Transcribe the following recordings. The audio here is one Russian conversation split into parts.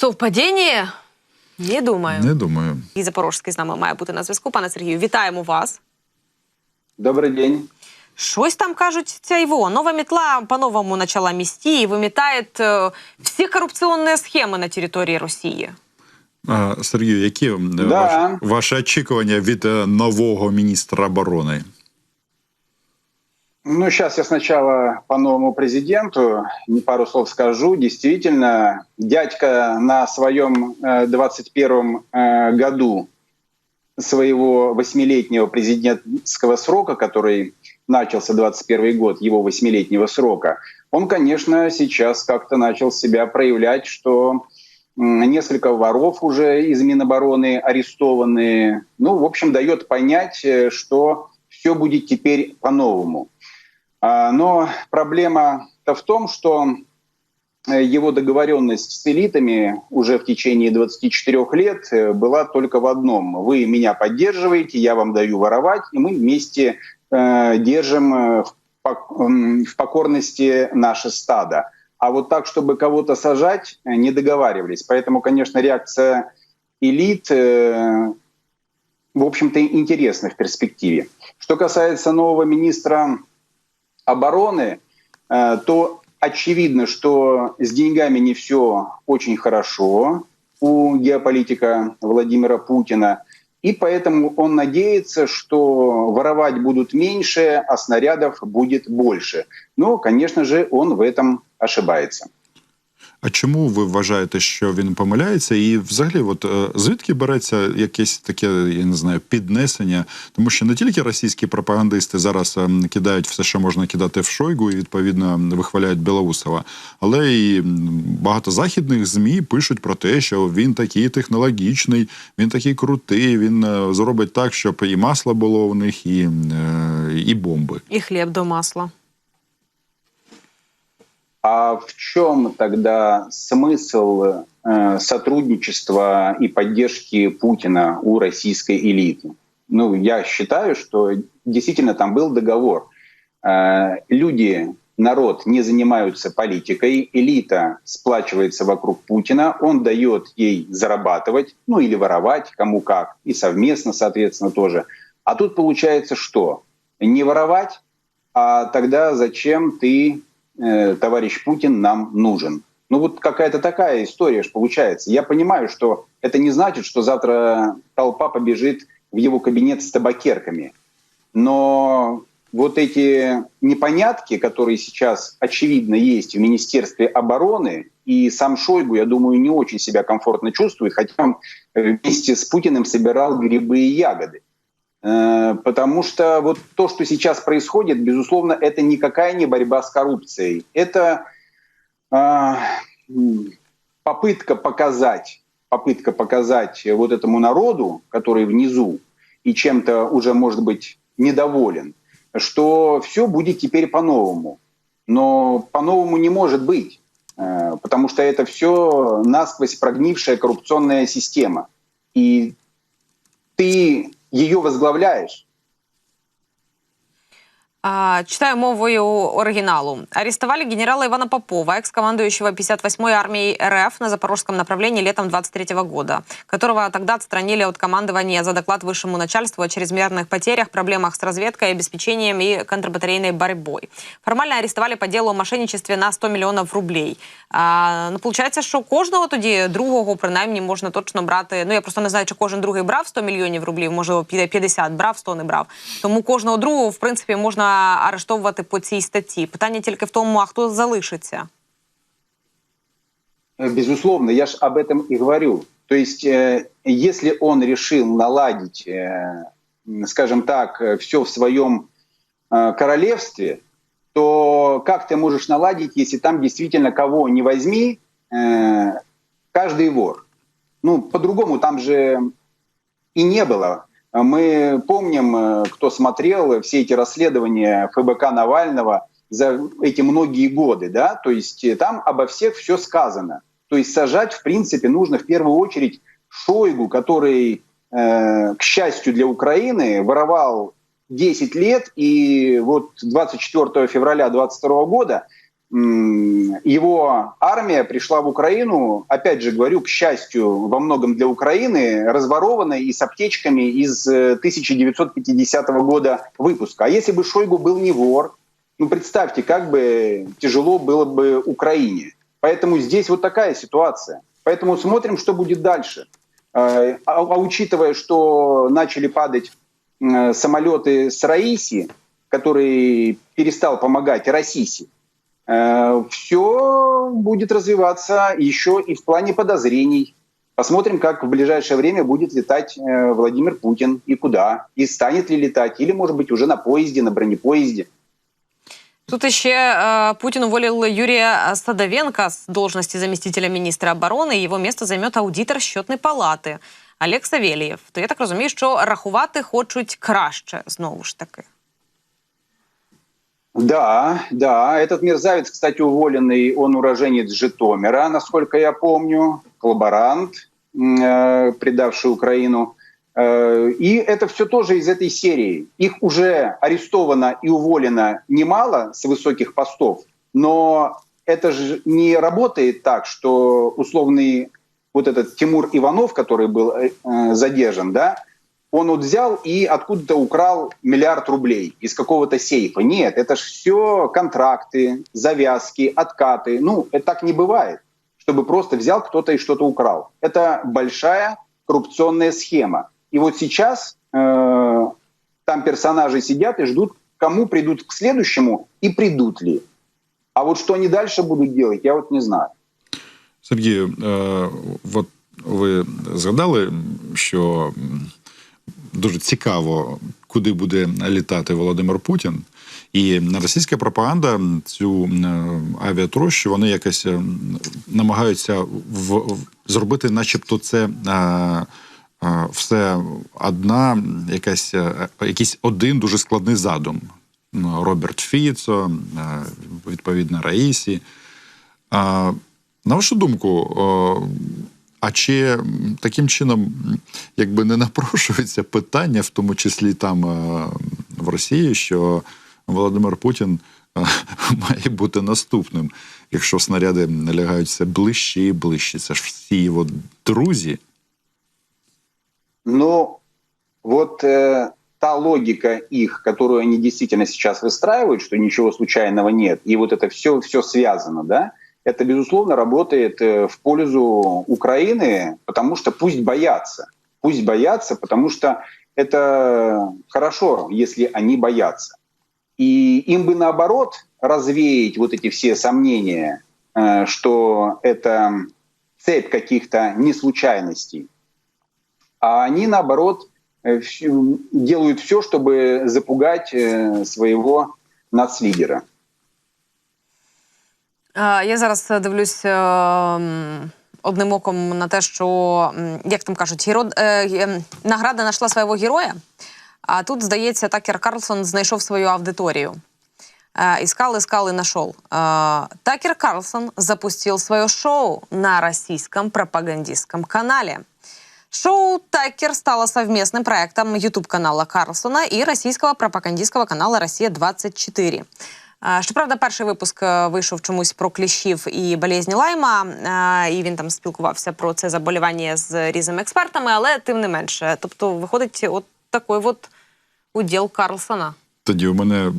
Совпадіння? Не думаю. Не думаю. І Запорожський з нами має бути на зв'язку. Пане Сергію, вітаємо вас. Добрый день. Щось там кажуть, ця ІВО. Нова метла по-новому начала мести и выметает э, все коррупционные схемы на території Росії. А, Сергію, які е, Да. ваші, ваші очікування від е, нового міністра оборони? Ну, сейчас я сначала по новому президенту не пару слов скажу. Действительно, дядька на своем э, 21 э, году своего восьмилетнего президентского срока, который начался 21 год, его восьмилетнего срока, он, конечно, сейчас как-то начал себя проявлять, что несколько воров уже из Минобороны арестованы. Ну, в общем, дает понять, э, что все будет теперь по-новому. А, Но проблема-то в том, что э, его договоренность с элитами уже в течение 24 лет э, была только в одном. Вы меня поддерживаете, я вам даю воровать, и мы вместе э, держим в покорности наше стадо. А вот так, чтобы кого-то сажать, не договаривались. Поэтому, конечно, реакция элит, в общем-то, интересна в перспективе. Что касается нового министра обороны, э, то очевидно, что с деньгами не все очень хорошо у геополитика Владимира Путина. И поэтому он надеется, что воровать будут меньше, а снарядов будет больше. Но, конечно же, он в этом ошибается. А чому ви вважаєте, що він помиляється? І взагалі, от е, звідки береться якесь таке, я не знаю, піднесення? Тому що не тільки російські пропагандисти зараз ем, кидають все, що можна кидати в Шойгу, і відповідно вихваляють Білоусова, але і багато західних змі пишуть про те, що він такий технологічний, він такий крутий, він е, зробить так, щоб і масло було у них, і, е, і бомби. І хліб до масла. А в чем тогда смысл э, сотрудничества и поддержки Путина у российской элиты? Ну, я считаю, что действительно там был договор. Э, люди, народ не занимаются политикой, элита сплачивается вокруг Путина, он дает ей зарабатывать, ну или воровать, кому как, и совместно, соответственно, тоже. А тут получается что? Не воровать, а тогда зачем ты э, товарищ Путин нам нужен. Ну вот какая-то такая история ж получается. Я понимаю, что это не значит, что завтра толпа побежит в его кабинет с табакерками. Но вот эти непонятки, которые сейчас очевидно есть в Министерстве обороны, и сам Шойгу, я думаю, не очень себя комфортно чувствует, хотя он вместе с Путиным собирал грибы и ягоды. Э, Потому что вот то, что сейчас происходит, безусловно, это никакая не борьба с коррупцией. Это м, попытка показать, попытка показать вот этому народу, который внизу и чем-то уже, может быть, недоволен, что все будет теперь по-новому. Но по-новому не может быть, э, потому что это все насквозь прогнившая коррупционная система. И ты ее возглавляешь. А, читаю мовою оригиналу. Арестовали генерала Ивана Попова, экс-командующего 58-й армией РФ на запорожском направлении летом 23 года, которого тогда отстранили от командования за доклад высшему начальству о чрезмерных потерях, проблемах с разведкой, обеспечением и контрбатарейной борьбой. Формально арестовали по делу о мошенничестве на 100 мільйонів рублей. А, ну, получається, що кожного тоді другого, принаймні, можна точно брати. Ну, я просто не знаю, чи кожен другий брав 100 мільйонів рублів, може 50 брав, 100 не брав. Тому кожного другого, в принципі, можна арештовувати по цій статті. Питання тільки в тому, а хто залишиться. Э, Безусловно, я же об этом и говорю. То есть, э, если он решил наладить, э, м, скажем так, все в своем э, королевстве, то как ты можешь наладить, если там действительно кого не возьми, э, каждый вор? Ну, по-другому там же и не было. мы помним, э, кто смотрел все эти расследования ФБК Навального за эти многие годы, да, то есть э, там обо всех все сказано. То есть сажать, в принципе, нужно в первую очередь Шойгу, который, э, к счастью для Украины, воровал 10 лет, и вот 24 февраля 2022 года его армия пришла в Украину, опять же говорю, к счастью, во многом для Украины, разворованной и с аптечками из э, 1950 года выпуска. А если бы Шойгу был не вор, ну представьте, как бы тяжело было бы Украине. Поэтому здесь вот такая ситуация. Поэтому смотрим, что будет дальше. Э, А, а учитывая, что начали падать э, самолеты с Раиси, который перестал помогать Расиси, все будет развиваться еще и в плане подозрений. Посмотрим, как в ближайшее время будет летать э, Владимир Путин и куда, и станет ли летать, или, может быть, уже на поезде, на бронепоезде. Тут еще э, Путин уволил Юрия Садовенко с должности заместителя министра оборони. Його місце займе аудитор счетної палати Олег Савельєв. То я так розумію, що рахувати хочуть краще знову ж таки. Да, да, этот мерзавец, кстати, уволенный, он уроженец Житомира, насколько я помню, коллаборант, э, предавший Украину. Э, И это все тоже из этой серии. Их уже арестовано и уволено немало с высоких постов, но это же не работает так, что условный вот этот Тимур Иванов, который был э, э, задержан, да, он вот взял и откуда-то украл миллиард рублей из какого-то сейфа. Нет, это же все контракты, завязки, откаты. Ну, это так не бывает, чтобы просто взял кто-то и что-то украл. Это большая коррупционная схема. И вот сейчас э, там персонажи сидят и ждут, кому придут к следующему и придут ли. А вот что они дальше будут делать, я вот не знаю. Сергію, е, от ви згадали, що дуже цікаво, куди буде літати Володимир Путін. І російська пропаганда цю авіатрощу вони якось намагаються в, в- зробити, начебто, це. е, е, Все одна, якась, е, якийсь один дуже складний задум. Ну, Роберт Фіцо, е, відповідно, Раїсі. А, на вашу думку, а чи м, таким чином м, якби не напрошується питання, в тому числі там е, в Росії, що Володимир Путін е, має бути наступним, якщо снаряди лягають все ближче і ближче. Це ж всі його друзі. Но вот э, та логика их, которую они действительно сейчас выстраивают, что ничего случайного нет, и вот это все, все связано, да, это, безусловно, работает э, в пользу Украины, потому что пусть боятся. Пусть боятся, потому что это хорошо, если они боятся. И им бы наоборот развеять вот эти все сомнения, э, что это цепь каких-то неслучайностей. А они, наоборот, э, делают все, чтобы запугать своего нацлидера. Е, Я зараз е, дивлюсь е, м, одним оком на те, що м, як там кажуть, геро... е, е, награда знайшла свого героя. А тут, здається, Такер Карлсон знайшов свою аудиторію. Э, искал, искал и нашел. Э, Такер Карлсон запустил свое шоу на российском пропагандистском канале. Шоу «Такер» стало совместным проектом YouTube-канала Карлсона и российского пропагандистського каналу «Росія-24». Щоправда, перший випуск е, вийшов чомусь про кліщів і болезні лайма, е, і він там спілкувався про це заболівання з різними експертами, але тим не менше. Тобто, виходить, от такий от уділ Карлсона. Тоді у мене е,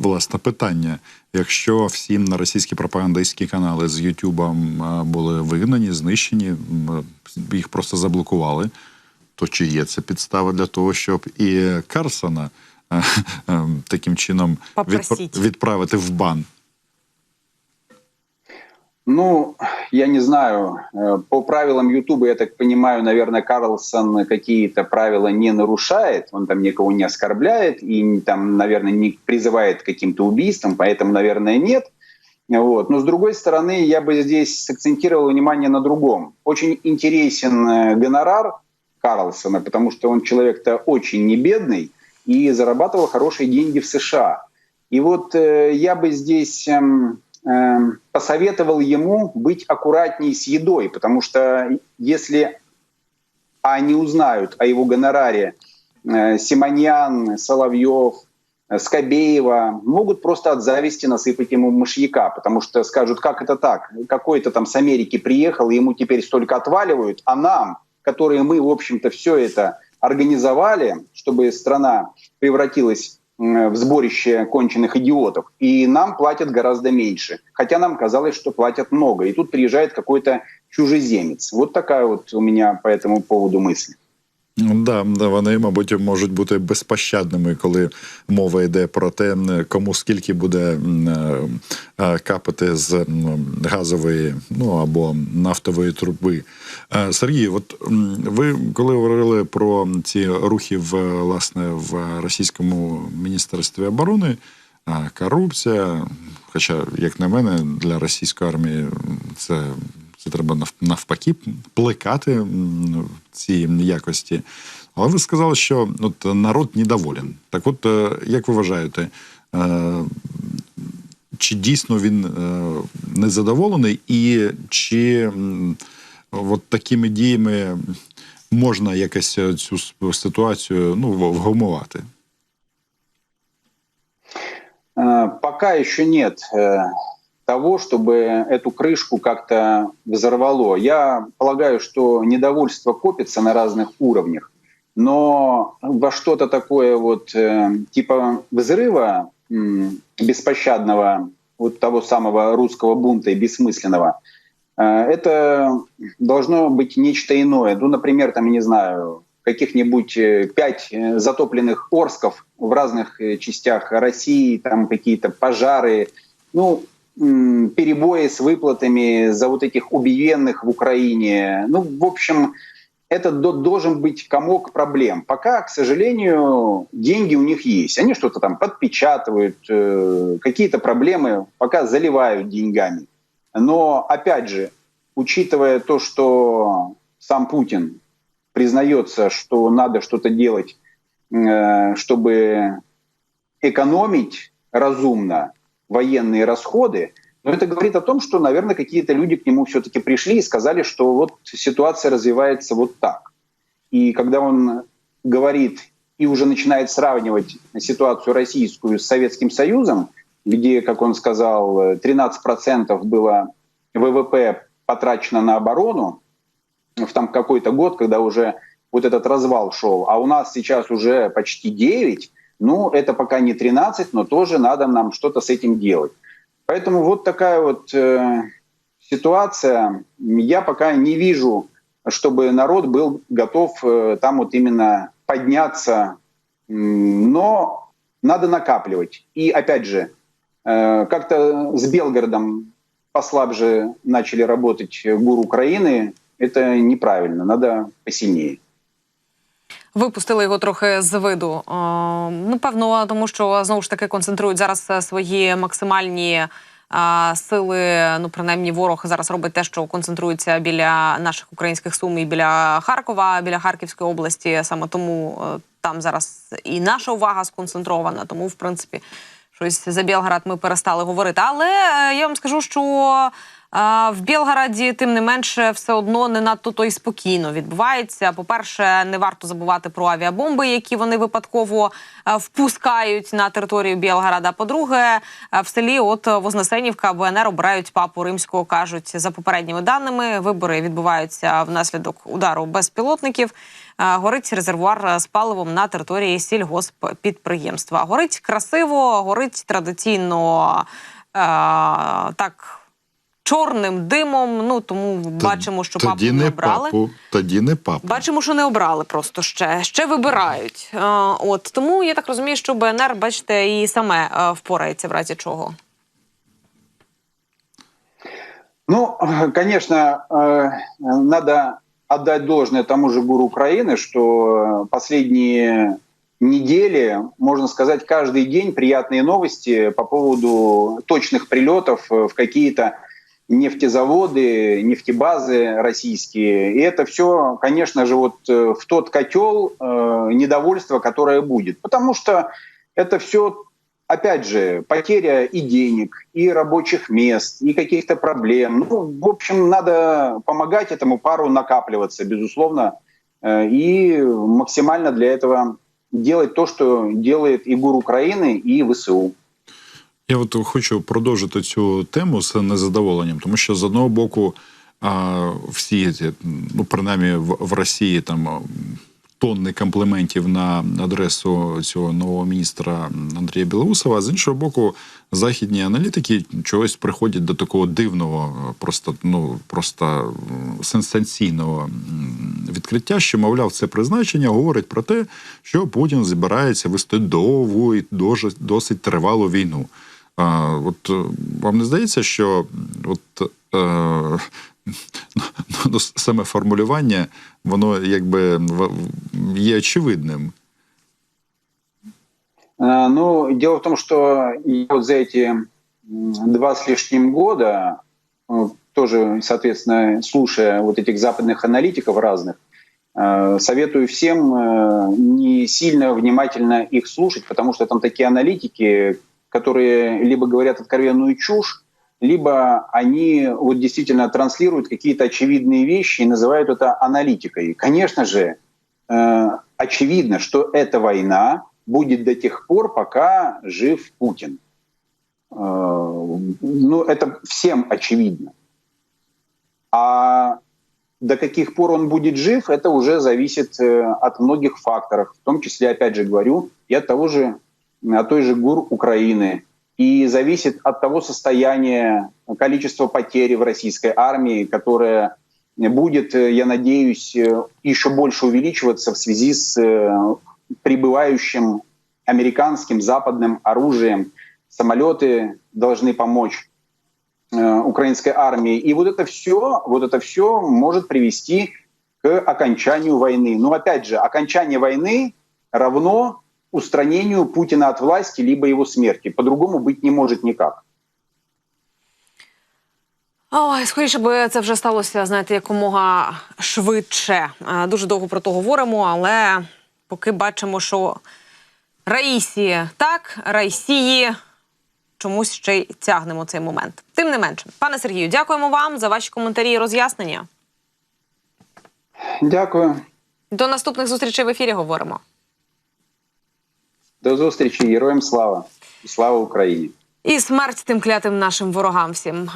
власне питання: якщо всі на російські пропагандистські канали з Ютубом е, були вигнані, знищені, їх просто заблокували, то чи є це підстава для того, щоб і Карсона е, таким чином Попросіть. відправити в бан? Ну, я не знаю. Э, По правилам Ютуба, я так понимаю, наверное, Карлсон какие-то правила не нарушает. Он там никого не оскорбляет и там, наверное, не призывает к каким-то убийствам, поэтому, наверное, нет. Вот. Но с другой стороны, я бы здесь сакцентировал внимание на другом. Очень интересен э, гонорар Карлсона, потому что он человек-то очень не бедный и зарабатывал хорошие деньги в США. И вот э, я бы здесь эм, эм, посоветовал ему быть аккуратней с едой, потому что если они узнают о его гонораре э, Симоньян, Соловьев, э, Скобеева могут просто от зависти насыпать ему мышьяка, потому что скажут, как это так? Какой-то там с Америки приехал, и ему теперь столько отваливают, а нам, которые мы, в общем-то, все это организовали, чтобы страна превратилась в сборище конченых идиотов, и нам платят гораздо меньше. Хотя нам казалось, что платят много. И тут приезжает какой-то чужеземец. Вот такая вот у меня по этому поводу мысль. Да, вони, мабуть, можуть бути безпощадними, коли мова йде про те, кому скільки буде е, е, капати з газової ну або нафтової труби. Е, Сергій, от ви коли говорили про ці рухи власне в російському міністерстві оборони, корупція, хоча, як на мене, для російської армії це це треба навпаки плекати м, ці якості. Але ви сказали, що от народ недоволен. Так от, е, як ви вважаєте, е, чи дійсно він е, незадоволений, і чи от такими діями можна якось цю ситуацію ну, вгамувати? Пока еще нет того, чтобы эту крышку как-то взорвало. Я полагаю, что недовольство копится на разных уровнях, но во что-то такое вот э, типа взрыва беспощадного вот того самого русского бунта и бессмысленного, э, это должно быть нечто иное. Ну, например, там, я не знаю, каких-нибудь э, пять затопленных Орсков в разных частях России, там какие-то пожары, ну, перебои с выплатами за вот этих убиенных в Украине. Ну, в общем, это до- должен быть комок проблем. Пока, к сожалению, деньги у них есть. Они что-то там подпечатывают, э, какие-то проблемы пока заливают деньгами. Но, опять же, учитывая то, что сам Путин признается, что надо что-то делать, э, чтобы экономить разумно военные расходы, но это говорит о том, что, наверное, какие-то люди к нему все-таки пришли и сказали, что вот ситуация развивается вот так. И когда он говорит и уже начинает сравнивать ситуацию российскую с Советским Союзом, где, как он сказал, 13% было ВВП потрачено на оборону, в там какой-то год, когда уже вот этот развал шел, а у нас сейчас уже почти 9, ну, это пока не 13, но тоже надо нам что-то с этим делать. Поэтому вот такая вот э, ситуация. Я пока не вижу, чтобы народ был готов э, там вот именно подняться, но надо накапливать. И опять же, э, как-то с Белгородом послабже начали работать ГУР Украины, это неправильно, надо посильнее. Випустили його трохи з виду. Е, Ну, певно, тому що знову ж таки концентрують зараз е, свої максимальні е, сили. Ну, принаймні, ворог зараз робить те, що концентрується біля наших українських сум і біля Харкова, біля Харківської області. Саме тому там зараз і наша увага сконцентрована. Тому, в принципі, щось за Білград ми перестали говорити. Але я вам скажу, що в Білграді, тим не менше, все одно не надто то й спокійно відбувається. По-перше, не варто забувати про авіабомби, які вони випадково е, впускають на територію Білграда. По-друге, е, в селі от Вознесенівка ВНР обирають папу римського. кажуть за попередніми даними. Вибори відбуваються внаслідок удару безпілотників. Е, Горить резервуар з паливом на території сільгосппідприємства. Горить красиво, горить традиційно е, так чорним димом. Ну тому бачимо, що папу тоді не не обрали. папу, тоді не папу. Бачимо, що не обрали просто ще. Ще вибирають. Е, от тому я так розумію, що БНР, бачите, і саме е, впорається в разі чого. Ну, конечно, э, надо отдать должное тому же ГУР Украины, что последние недели, можно сказать, каждый день приятные новости по поводу точных прилетов в какие-то нефтезаводы, нефтебазы российские. И это все, конечно же, вот э, в тот котел э, недовольства, которое будет. Потому что это все опять же, потеря и денег, и рабочих мест, и каких-то проблем. Ну, в общем, надо помогать этому пару накапливаться, безусловно, э, и максимально для этого делать то, что делает и ГУР Украины, и ВСУ. Я от хочу продовжити цю тему з незадоволенням, тому що з одного боку всі ці, ну принаймні в, в Росії там тонни компліментів на адресу цього нового міністра Андрія Білоусова. З іншого боку, західні аналітики чогось приходять до такого дивного, просто ну просто сенсаційного відкриття, що мовляв, це призначення говорить про те, що Путін збирається вести довгу і досить тривалу війну. А, от е, вам не здається, що от е, ну, саме формулювання, воно якби є очевидним. Э, Ну, дело в том, что я вот за эти два с лишним года, э, тоже, соответственно, слушая вот этих западных аналитиков разных, э, советую всем э, не сильно внимательно их слушать, потому что там такие аналитики, которые либо говорят откровенную чушь, либо они вот действительно транслируют какие-то очевидные вещи и называют это аналитикой. Конечно же, э, очевидно, что эта война будет до тех пор, пока жив Путин. Э, Ну, это всем очевидно. А до каких пор он будет жив, это уже зависит э, от многих факторов, в том числе, опять же говорю, и от того же, от той же ГУР Украины, и зависит от того состояния, количества потерь в российской армии, которое будет, э, я надеюсь, э, еще больше увеличиваться в связи с э, прибывающим американским западным оружием. Самолеты должны помочь э, украинской армии. И вот это все, вот это все может привести к окончанию войны. Но опять же, окончание войны равно устранению Путина от власти либо его смерти. По-другому быть не может никак. Ой, скоріше би це вже сталося, знаєте, якомога швидше. Дуже довго про то говоримо, але поки бачимо, що Раїсі так, Райсії чомусь ще й тягнемо цей момент. Тим не менше, пане Сергію, дякуємо вам за ваші коментарі і роз'яснення. Дякую. До наступних зустрічей в ефірі говоримо. До зустрічі. Героям слава. І слава Україні. І смерть тим клятим нашим ворогам всім.